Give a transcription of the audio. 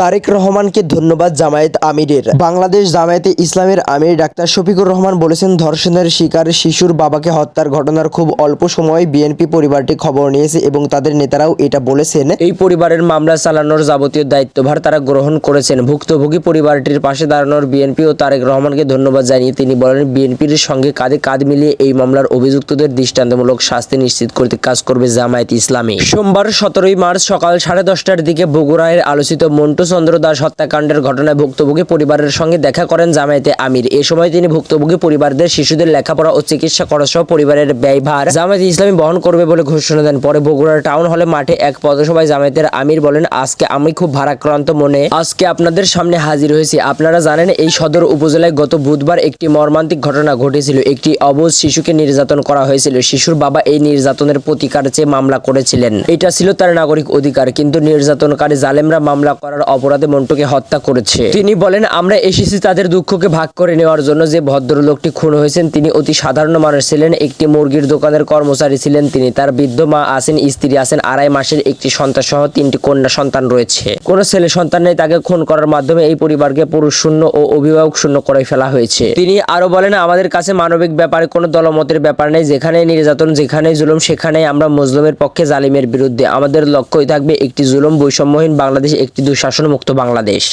তারেক রহমানকে ধন্যবাদ জামায়াত আমিরের। বাংলাদেশ জামায়াতে ইসলামের আমির ডাক্তার শফিকুর রহমান বলেছেন, ধর্ষণের শিকার শিশুর বাবাকে হত্যার ঘটনার খুব অল্প সময় বিএনপি পরিবারটি খবর নিয়েছে এবং তাদের নেতারাও এটা বলেছেন। এই পরিবারের মামলা চালানোর যাবতীয় দায়িত্বভার তারা গ্রহণ করেছেন। ভুক্তভোগী পরিবারটির পাশে দাঁড়ানোর বিএনপি ও তারেক রহমানকে ধন্যবাদ জানিয়ে তিনি বলেন, বিএনপির সঙ্গে কাঁধে কাঁধ মিলিয়ে এই মামলার অভিযুক্তদের দৃষ্টান্তমূলক শাস্তি নিশ্চিত করতে কাজ করবে জামায়াত ইসলামী। সোমবার সতেরোই মার্চ সকাল সাড়ে দশটার দিকে বগুড়ায় আলোচিত মন্টু চন্দ্র দাস হত্যাকাণ্ডের ঘটনায় ভুক্তভোগী পরিবারের সঙ্গে দেখা করেন জামায়াতে আমির। এ সময় তিনি ভুক্তভোগী পরিবারদের শিশুদের লেখাপড়া ও চিকিৎসা খরচ সহ পরিবারের ব্যয়ভার জামায়াতে ইসলামী বহন করবে বলে ঘোষণা দেন। পরে বগুড়ার টাউন হলে মাঠে এক পথসভায় জামায়াতের আমির বলেন, আজকে আমি খুব ভারাক্রান্ত মনে। আজকে আপনাদের সামনে হাজির হয়েছি। আপনারা জানেন, এই সদর উপজেলায় গত বুধবার একটি মর্মান্তিক ঘটনা ঘটেছিল। একটি অবুজ শিশুকে নির্যাতন করা হয়েছিল। শিশুর বাবা এই নির্যাতনের প্রতিকার চেয়ে মামলা করেছিলেন। এটা ছিল তার নাগরিক অধিকার, কিন্তু নির্যাতনকারী জালেমরা মামলা করার অপরাধে মন্টুকে হত্যা করেছে। তিনি বলেন, আমরা এসেছি তাদের দুঃখকে ভাগ করে নেওয়ার জন্য। যে ভদ্রলোকটি খুন হয়েছেন, তিনি অতি সাধারণ মানুষ ছিলেন, একটি মুরগির দোকানের কর্মচারী ছিলেন তিনি। তার বৃদ্ধ মা আছেন, স্ত্রী আছেন, আড়াই মাসের একটি সন্তান সহ তিনটি কন্যা সন্তান রয়েছে। কোনো ছেলে সন্তান নেই, তাকে খুন করার মাধ্যমে এই পরিবারকে পুরুষ শূন্য ও অভিভাবক শূন্য করে ফেলা হয়েছে। তিনি আরও বলেন, আমাদের কাছে মানবিক ব্যাপারে কোনো দলমতের ব্যাপার নেই। যেখানে নির্যাতন যেখানে জুলুম সেখানে আমরা মুসলিমের পক্ষে জালিমের বিরুদ্ধে। আমাদের লক্ষ্যই থাকবে একটি জুলুম বৈষম্যহীন বাংলাদেশ, একটি দুঃশাসন মুক্ত বাংলাদেশ।